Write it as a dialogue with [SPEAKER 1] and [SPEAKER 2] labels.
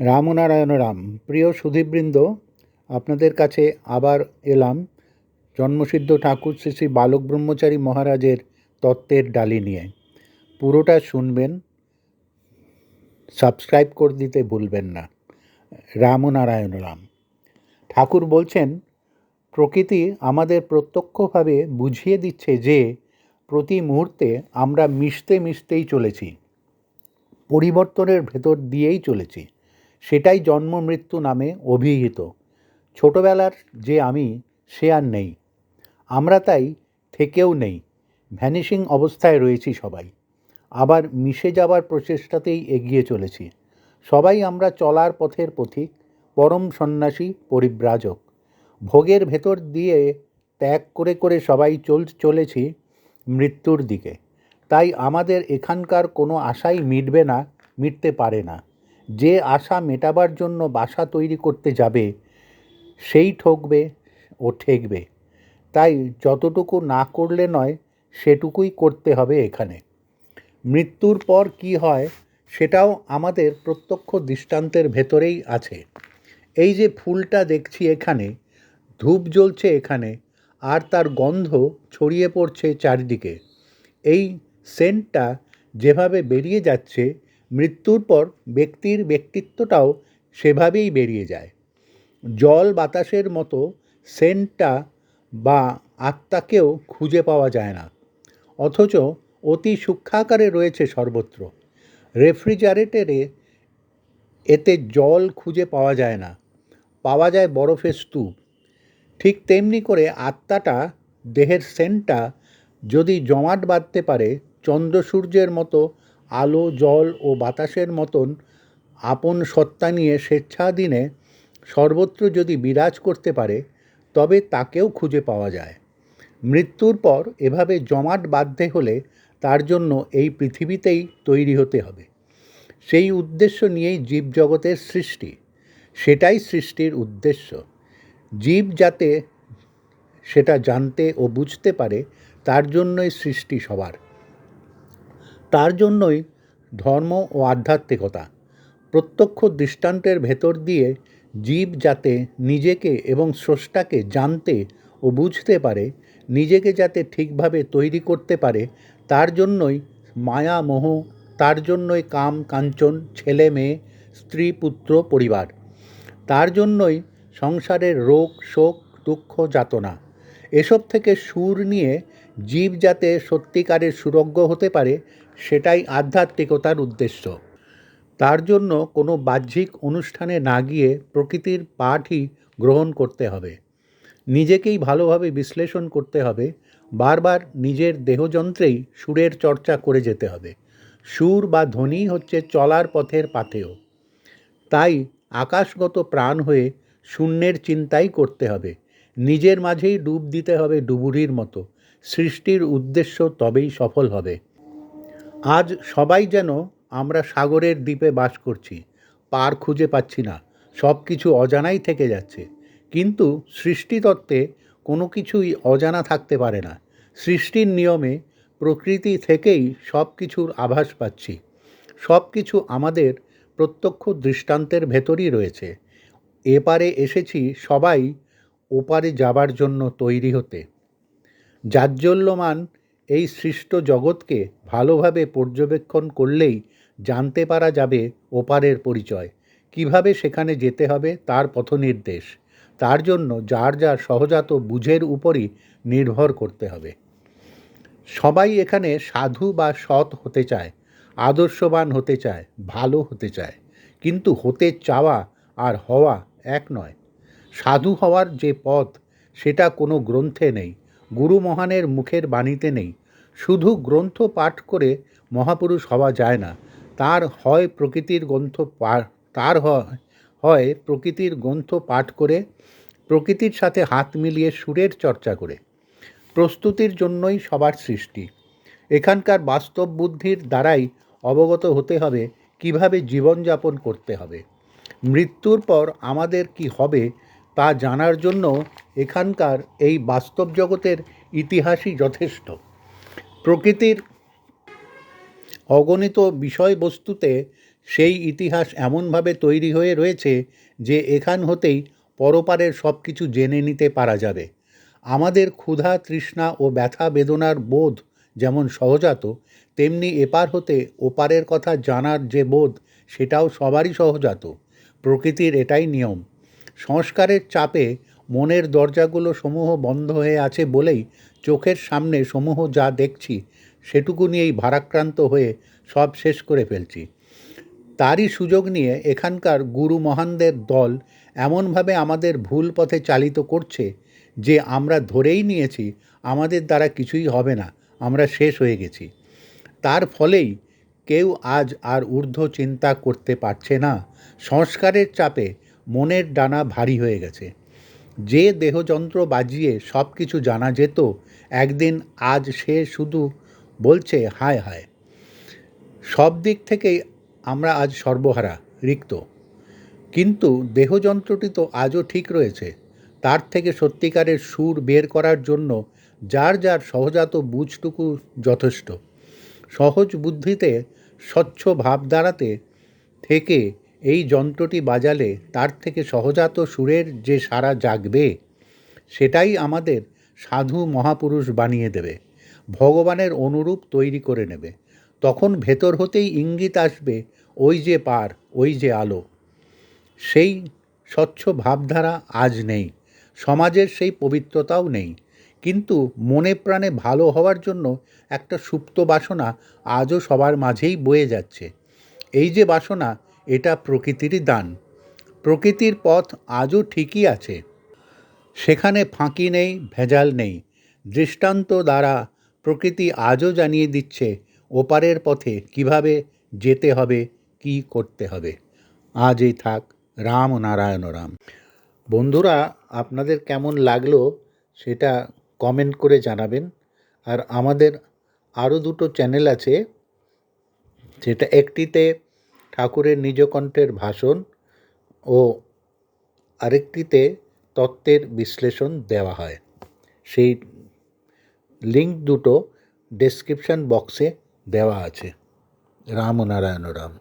[SPEAKER 1] রামনারায়ণ রাম। প্রিয় সুধীবৃন্দ, আপনাদের কাছে আবার এলাম জন্মসিদ্ধ ঠাকুর শ্রী শ্রী বালক ব্রহ্মচারী মহারাজের তত্ত্বের ডালি নিয়ে। পুরোটা শুনবেন, সাবস্ক্রাইব করে দিতে ভুলবেন না। রামনারায়ণ রাম। ঠাকুর বলছেন, প্রকৃতি আমাদের প্রত্যক্ষভাবে বুঝিয়ে দিচ্ছে যে প্রতি মুহূর্তে আমরা মিশতে মিশতেই চলেছি। পরিবর্তনের ভেতর দিয়েই চলেছি। সেটাই জন্ম মৃত্যু নামে অভিহিত। ছোটবেলার যে আমি, সে আর নেই। আমরা তাই থেকেও নেই। ভ্যানিশিং অবস্থায় রয়েছি সবাই। আবার মিশে যাবার প্রচেষ্টাতেই এগিয়ে চলেছি। সবাই আমরা চলার পথের পথিক, পরম সন্ন্যাসী, পরিব্রাজক। ভোগের ভেতর দিয়ে ত্যাগ করে করে সবাই চল, চলেছি মৃত্যুর দিকে। তাই আমাদের এখানকার কোনো আশাই মিটবে না, মিটতে পারে না। যে আশা মেটাবার জন্য বাসা তৈরি করতে যাবে, সেই ঠকবে ও ঠেকবে। তাই যতটুকু না করলে নয়, সেটুকুই করতে হবে এখানে। মৃত্যুর পর কি হয়, সেটাও আমাদের প্রত্যক্ষ দৃষ্টান্তের ভেতরেই আছে। এই যে ফুলটা দেখছি এখানে, ধূপ জ্বলছে এখানে, আর তার গন্ধ ছড়িয়ে পড়ছে চারিদিকে। এই সেন্টটা যেভাবে বেরিয়ে যাচ্ছে মৃত্যুর পর ব্যক্তির ব্যক্তিত্বটাও সেভাবেই বেরিয়ে যায়। জল বাতাসের মতো সেন্টটা বা আত্মাকেও খুঁজে পাওয়া যায় না। অথচ অতি সূক্ষ্মাকারে রয়েছে সর্বত্র। রেফ্রিজারেটরে এতে জল খুঁজে পাওয়া যায় না। পাওয়া যায় বরফের স্তূপ। ঠিক তেমনি করে আত্মাটা, দেহের সেন্টটা যদি জমাট বাঁধতে পারে চন্দ্র সূর্যের মতো আলো, জল ও বাতাসের মতন আপন সত্তা নিয়ে স্বেচ্ছাধীনে সর্বত্র যদি বিরাজ করতে পারে, তবে তাকেও খুঁজে পাওয়া যায়। মৃত্যুর পর এভাবে জমাট বাঁধতে হলে তার জন্য এই পৃথিবীতেই তৈরি হতে হবে। সেই উদ্দেশ্য নিয়েই জীবজগতের সৃষ্টি। সেটাই সৃষ্টির উদ্দেশ্য। জীব যাতে সেটা জানতে ও বুঝতে পারে, তার জন্যই সৃষ্টি সবার। তার জন্যই ধর্ম ও আধ্যাত্মিকতা, প্রত্যক্ষ দৃষ্টান্তের ভেতর দিয়ে জীব যাতে নিজেকে এবং স্রষ্টাকে জানতে ও বুঝতে পারে, নিজেকে যাতে ঠিকভাবে তৈরি করতে পারে, তার জন্যই মায়া মোহ, তার জন্যই কাম কাঞ্চন, ছেলে মেয়ে, স্ত্রী পুত্র, পরিবার। তার জন্যই সংসারের রোগ, শোক, দুঃখ, যাতনা, এসব থেকে সুর নিয়ে জীব যাতে সত্যিকারের সুরজ্ঞ হতে পারে, সেটাই আধ্যাত্মিকতার উদ্দেশ্য। তার জন্য কোনো বাহ্যিক অনুষ্ঠানে না গিয়ে প্রকৃতির পাঠই গ্রহণ করতে হবে। নিজেকেই ভালোভাবে বিশ্লেষণ করতে হবে। বারবার নিজের দেহযন্ত্রেই সুরের চর্চা করে যেতে হবে। সুর বা ধ্বনি হচ্ছে চলার পথের পাথেয়। তাই আকাশগত প্রাণ হয়ে শূন্যের চিন্তাই করতে হবে। নিজের মাঝেই ডুব দিতে হবে ডুবুরির মতো। সৃষ্টির উদ্দেশ্য তবেই সফল হবে। আজ সবাই যেন আমরা সাগরের দ্বীপে বাস করছি, পার খুঁজে পাচ্ছি না সব কিছু অজানাই থেকে যাচ্ছে। কিন্তু সৃষ্টিতত্ত্বে কোনো কিছুই অজানা থাকতে পারে না। সৃষ্টির নিয়মে প্রকৃতি থেকেই সব কিছুর আভাস পাচ্ছি। সব কিছু আমাদের প্রত্যক্ষ দৃষ্টান্তের ভেতরই রয়েছে। এপারে এসেছি সবাই, ওপারে যাবার জন্য তৈরি হতে। জাজ্জল্যমান এই সৃষ্ট জগৎকে ভালোভাবে পর্যবেক্ষণ করলেই জানতে পারা যাবে ওপারের পরিচয়। কীভাবে সেখানে যেতে হবে তার পথনির্দেশ। তার জন্য যার যার সহজাত বুঝের উপরই নির্ভর করতে হবে। সবাই এখানে সাধু বা সৎ হতে চায়, আদর্শবান হতে চায়, ভালো হতে চায়। কিন্তু হতে চাওয়া আর হওয়া এক নয়। সাধু হওয়ার যে পথ, সেটা কোনো গ্রন্থে নেই। গুরু মহানের মুখের বাণীতে নেই। শুধু গ্রন্থ পাঠ করে মহাপুরুষ হওয়া যায় না। তার হয় প্রকৃতির গ্রন্থ তার হয় প্রকৃতির গ্রন্থ পাঠ করে প্রকৃতির সাথে হাত মিলিয়ে সুরের চর্চা করে। প্রস্তুতির জন্যই সবার সৃষ্টি। এখানকার বাস্তব বুদ্ধির দ্বারাই অবগত হতে হবে, কীভাবে জীবনযাপন করতে হবে। মৃত্যুর পর আমাদের কি হবে তা জানার জন্য এখানকার এই বাস্তব জগতের ইতিহাসই যথেষ্ট। প্রকৃতির অগণিত বিষয়বস্তুতে সেই ইতিহাস এমনভাবে তৈরি হয়ে রয়েছে যে এখান হতেই পরপারের সব কিছু জেনে নিতে পারা যাবে। আমাদের ক্ষুধা, তৃষ্ণা ও ব্যথা বেদনার বোধ যেমন সহজাত, তেমনি এপার হতে ওপারের কথা জানার যে বোধ, সেটাও সবারই সহজাত। প্রকৃতির এটাই নিয়ম। সংস্কারের চাপে মনের দরজাগুলো সমূহ বন্ধ হয়ে আছে বলেই চোখের সামনে সমূহ যা দেখছি সেটুকু নিয়েই ভারাক্রান্ত হয়ে সব শেষ করে ফেলছি। তারই সুযোগ নিয়ে এখানকার গুরু মহানদের দল এমনভাবে আমাদের ভুল পথে চালিত করছে যে আমরা ধরেই নিয়েছি আমাদের দ্বারা কিছুই হবে না, আমরা শেষ হয়ে গেছি। তার ফলেই কেউ আজ আর ঊর্ধ্ব চিন্তা করতে পারছে না। সংস্কারের চাপে মনের ডানা ভারী হয়ে গেছে। যে দেহযন্ত্র বাজিয়ে সব কিছু জানা যেত, একদিন আজ সে শুধু বলছে, হায় হায়। সব দিক থেকেই আমরা আজ সর্বহারা, রিক্ত। কিন্তু দেহযন্ত্রটি তো আজও ঠিক রয়েছে। তার থেকে সত্যিকারের সুর বের করার জন্য যার যার সহজাত বুঝটুকু যথেষ্ট। সহজ বুদ্ধিতে, স্বচ্ছ ভাব দাঁড়াতে থেকে এই যন্ত্রটি বাজালে তার থেকে সহজাত সুরের যে সারা জাগবে, সেটাই আমাদের সাধু মহাপুরুষ বানিয়ে দেবে, ভগবানের অনুরূপ তৈরি করে নেবে। তখন ভেতর হতেই ইঙ্গিত আসবে, ওই যে পার, ওই যে আলো। সেই স্বচ্ছ ভাবধারা আজ নেই, সমাজের সেই পবিত্রতাও নেই। কিন্তু মনে প্রাণে ভালো হওয়ার জন্য একটা সুপ্ত বাসনা আজও সবার মাঝেই বয়ে যাচ্ছে। এই যে বাসনা এটা প্রকৃতিরই দান। প্রকৃতির পথ আজও ঠিকই আছে। সেখানে ফাঁকি নেই, ভেজাল নেই। দৃষ্টান্ত দ্বারা প্রকৃতি আজও জানিয়ে দিচ্ছে ওপারের পথে কীভাবে যেতে হবে, কি করতে হবে। আজ এই থাক, রাম নারায়ণ রাম। বন্ধুরা, আপনাদের কেমন লাগল সেটা কমেন্ট করে জানাবেন। আর আমাদের আরও দুটো চ্যানেল আছে, সেটা একটিতে ঠাকুরের নিজকণ্ঠের ভাষণ ও আরেকটিতে তত্ত্বের বিশ্লেষণ দেওয়া হয়। সেই লিঙ্ক দুটো ডেসক্রিপশান বক্সে দেওয়া আছে। রাম নারায়ণ রাম।